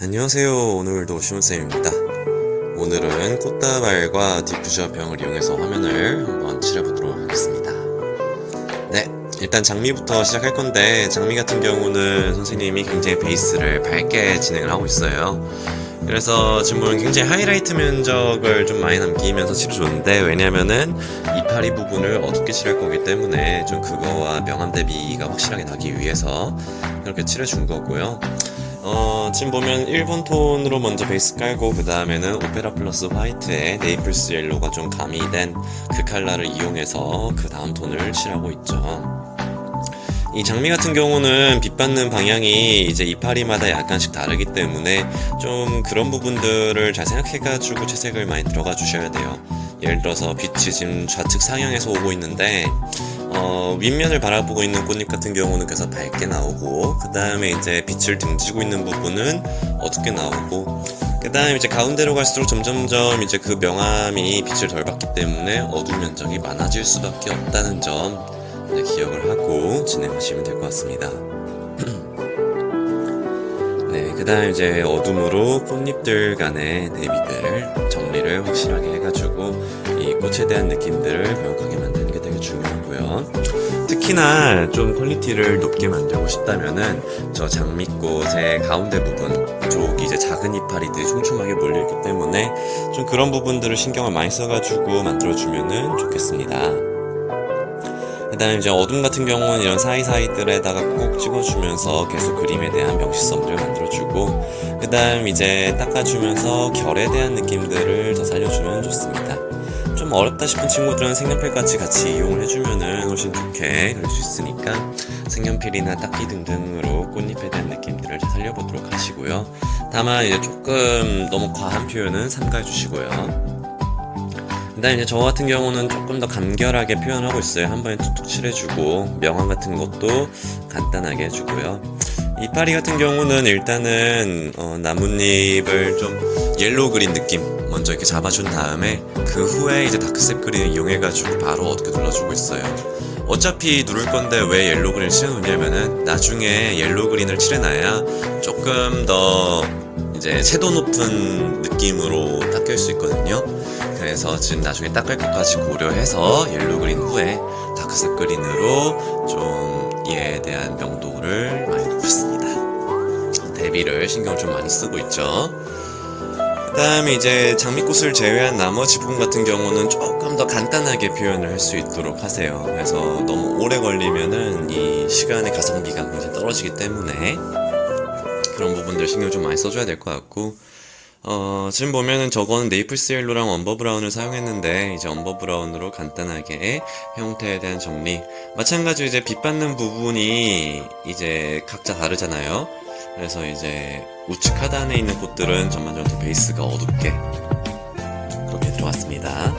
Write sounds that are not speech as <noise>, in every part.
안녕하세요. 오늘도 시온쌤입니다. 오늘은 꽃다발과 디퓨저 병을 이용해서 화면을 한번 칠해보도록 하겠습니다. 네, 일단 장미부터 시작할 건데 장미 같은 경우는 선생님이 굉장히 베이스를 밝게 진행을 하고 있어요. 그래서 지금 보면 굉장히 하이라이트 면적을 좀 많이 남기면서 칠해줬는데 왜냐면은 이파리 부분을 어둡게 칠할 거기 때문에 좀 그거와 명암 대비가 확실하게 나기 위해서 그렇게 칠해준 거고요. 어, 지금 보면 1번 톤으로 먼저 베이스 깔고 그 다음에는 오페라 플러스 화이트에 네이플스 옐로가 좀 가미된 그 컬러를 이용해서 그 다음 톤을 칠하고 있죠. 이 장미 같은 경우는 빛 받는 방향이 이제 이파리마다 약간씩 다르기 때문에 좀 그런 부분들을 잘 생각해가지고 채색을 많이 들어가 주셔야 돼요. 예를 들어서 빛이 지금 좌측 상향에서 오고 있는데 어, 윗면을 바라보고 있는 꽃잎 같은 경우는 그래서 밝게 나오고 그 다음에 이제 빛을 등지고 있는 부분은 어둡게 나오고 그 다음에 이제 가운데로 갈수록 점점점 이제 그 명암이 빛을 덜 받기 때문에 어두운 면적이 많아질 수밖에 없다는 점 기억을 하고 진행하시면 될 것 같습니다. <clears throat> 네, 그 다음 이제 어둠으로 꽃잎들 간의 대비들 정리를 확실하게 해가지고 이 꽃에 대한 느낌들을 명확하게 만드는 게 되게 중요하고요. 특히나 좀 퀄리티를 높게 만들고 싶다면은 저 장미꽃의 가운데 부분 쪽 이제 작은 이파리들이 촘촘하게 몰려있기 때문에 좀 그런 부분들을 신경을 많이 써가지고 만들어주면은 좋겠습니다. 그 다음에 이제 어둠 같은 경우는 이런 사이사이들에다가 꼭 찍어주면서 계속 그림에 대한 명시성들을 만들어주고 그 다음 이제 닦아주면서 결에 대한 느낌들을 더 살려주면 좋습니다. 좀 어렵다 싶은 친구들은 색연필 같이 같이 이용을 해주면은 훨씬 좋게 그릴 수 있으니까 색연필이나 닦기 등등으로 꽃잎에 대한 느낌들을 다 살려보도록 하시고요. 다만 이제 조금 너무 과한 표현은 삼가해 주시고요. 그다음 이제 저 같은 경우는 조금 더 간결하게 표현하고 있어요. 한 번에 툭툭 칠해주고 명암 같은 것도 간단하게 해주고요. 이파리 같은 경우는 일단은 어, 나뭇잎을 좀 옐로우 그린 느낌 먼저 이렇게 잡아준 다음에 그 후에 이제 다크색 그린을 이용해가지고 바로 어둡게 눌러주고 있어요. 어차피 누를 건데 왜 옐로우 그린을 칠해놓냐면은 나중에 옐로우 그린을 칠해놔야 조금 더 이제 채도 높은 느낌으로 닦일 수 있거든요. 그래서 지금 나중에 닦을 것까지 고려해서 옐로우 그린 후에 다크색 그린으로 좀 이에 대한 명도를 많이 높였습니다. 대비를 신경을 좀 많이 쓰고 있죠. 그 다음에 이제 장미꽃을 제외한 나머지 부분 같은 경우는 조금 더 간단하게 표현을 할 수 있도록 하세요. 그래서 너무 오래 걸리면은 이 시간의 가성비가 굉장히 떨어지기 때문에 그런 부분들 신경 좀 많이 써줘야 될 것 같고 어, 지금 보면은 저거는 네이플스 옐로랑 엄버 브라운을 사용했는데 이제 엄버 브라운으로 간단하게 형태에 대한 정리 마찬가지로 이제 빛 받는 부분이 이제 각자 다르잖아요 그래서 이제 우측 하단에 있는 꽃들은 전반적으로 베이스가 어둡게 그렇게 들어갔습니다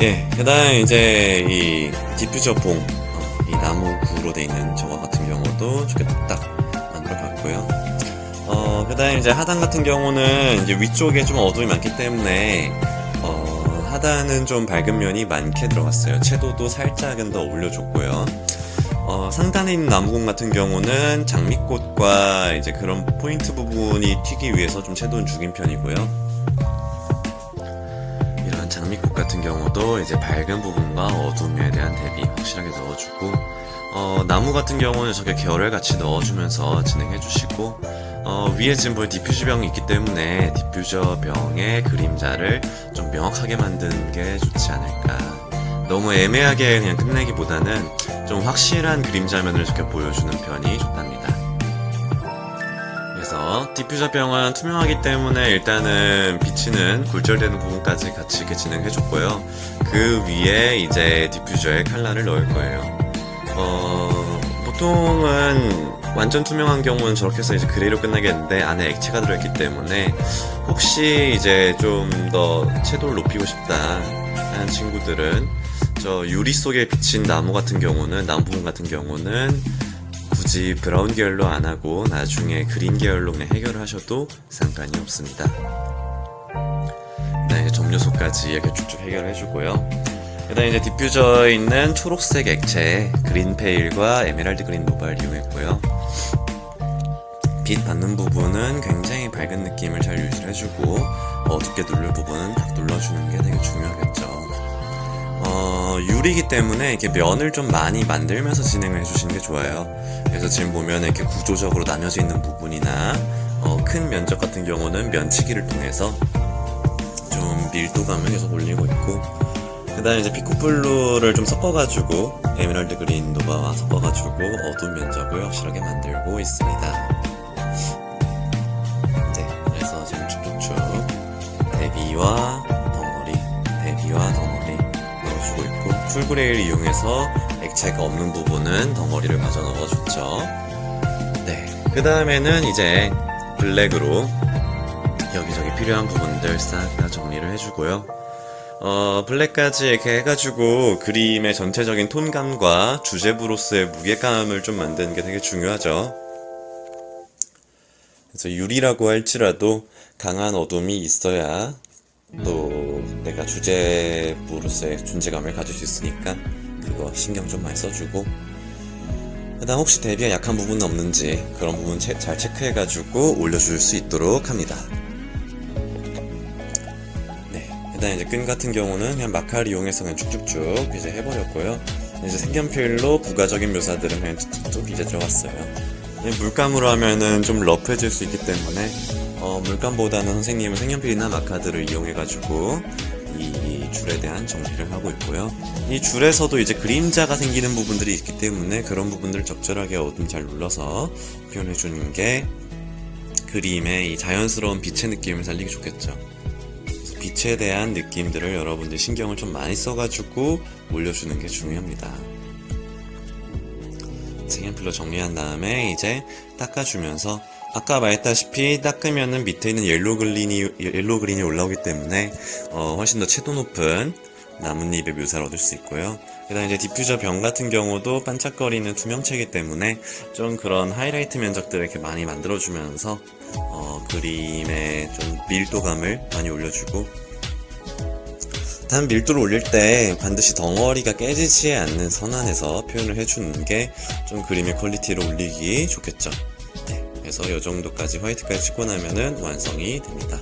예, 그 다음 이제 이 디퓨저 봉, 어, 이 나무 구로 돼 있는 저거 같은 경우도 좋게 뚝딱 만들어 봤고요. 어, 그 다음에 이제 하단 같은 경우는 이제 위쪽에 좀 어둠이 많기 때문에, 어, 하단은 좀 밝은 면이 많게 들어갔어요. 채도도 살짝은 더 올려줬고요. 어, 상단에 있는 나무공 같은 경우는 장미꽃과 이제 그런 포인트 부분이 튀기 위해서 좀 채도는 죽인 편이고요. 이런 장미꽃 같은 경우도 이제 밝은 부분과 어둠에 대한 대비 확실하게 넣어주고 어, 나무 같은 경우는 저게 결을 같이 넣어주면서 진행해 주시고 어, 위에 지금 보면 디퓨저 병이 있기 때문에 디퓨저 병의 그림자를 좀 명확하게 만드는 게 좋지 않을까 너무 애매하게 그냥 끝내기보다는 좀 확실한 그림자면을 이렇게 보여주는 편이 좋답니다 그래서 디퓨저 병은 투명하기 때문에 일단은 비치는 굴절되는 부분까지 같이 이렇게 진행해줬고요. 그 위에 이제 디퓨저의 칼라를 넣을 거예요. 어, 보통은 완전 투명한 경우는 저렇게 해서 이제 그레이로 끝나겠는데 안에 액체가 들어있기 때문에 혹시 이제 좀 더 채도를 높이고 싶다 하는 친구들은 저 유리 속에 비친 나무 같은 경우는 나무 부분 같은 경우는 굳이 브라운 계열로 안 하고 나중에 그린 계열로 그냥 해결을 하셔도 상관이 없습니다. 네, 점요소까지 이렇게 쭉쭉 해결해 주고요. 그다음 이제 디퓨저에 있는 초록색 액체 그린 페일과 에메랄드 그린 노바를 이용했고요. 빛 받는 부분은 굉장히 밝은 느낌을 잘 유지해주고 어둡게 누를 부분은 딱 눌러주는 게 되게 중요하겠죠. 어, 유리기 때문에 이렇게 면을 좀 많이 만들면서 진행을 해주시는 게 좋아요. 그래서 지금 보면 이렇게 구조적으로 나뉘어져 있는 부분이나 어, 큰 면적 같은 경우는 면치기를 통해서 좀 밀도감을 계속 올리고 있고 그 다음에 이제 피코블루를 좀 섞어가지고 에메랄드 그린 노바와 섞어가지고 어두운 면적을 확실하게 만들고 있습니다. 네, 그래서 지금 쭉쭉쭉 대비와 풀그레이를 이용해서 액체가 없는 부분은 덩어리를 마저 넣어줬죠. 네, 그 다음에는 이제 블랙으로 여기저기 필요한 부분들 싹 다 정리를 해주고요. 어, 블랙까지 이렇게 해가지고 그림의 전체적인 톤감과 주제부로서의 무게감을 좀 만드는 게 되게 중요하죠. 그래서 유리라고 할지라도 강한 어둠이 있어야 또 내가 주제부로서의 존재감을 가질 수 있으니까 그거 신경 좀 많이 써주고 그다음 혹시 대비가 약한 부분은 없는지 그런 부분 체- 잘 체크해가지고 올려줄 수 있도록 합니다. 네, 그다음 이제 끈 같은 경우는 그냥 마카를 이용해서 그냥 쭉쭉쭉 이제 해버렸고요. 이제 색연필로 부가적인 묘사들은 그냥 툭툭툭 이제 들어갔어요. 이 물감으로 하면은 좀 러프해질 수 있기 때문에 어, 물감보다는 선생님은 색연필이나 마카들을 이용해가지고 이 줄에 대한 정리를 하고 있고요. 이 줄에서도 이제 그림자가 생기는 부분들이 있기 때문에 그런 부분들을 적절하게 어둠 잘 눌러서 표현해 주는 게 그림의 이 자연스러운 빛의 느낌을 살리기 좋겠죠. 빛에 대한 느낌들을 여러분들 신경을 좀 많이 써가지고 올려주는 게 중요합니다. 색연필로 정리한 다음에 이제 닦아주면서 아까 말했다시피 닦으면은 밑에 있는 옐로 그린이 옐로 그린이 올라오기 때문에 어, 훨씬 더 채도 높은 나뭇잎의 묘사를 얻을 수 있고요. 그다음 이제 디퓨저 병 같은 경우도 반짝거리는 투명체이기 때문에 좀 그런 하이라이트 면적들을 이렇게 많이 만들어주면서 어, 그림의 좀 밀도감을 많이 올려주고 단 밀도를 올릴 때 반드시 덩어리가 깨지지 않는 선안에서 표현을 해주는 게 좀 그림의 퀄리티를 올리기 좋겠죠. 네, 그래서 이 정도까지 화이트까지 찍고 나면은 완성이 됩니다.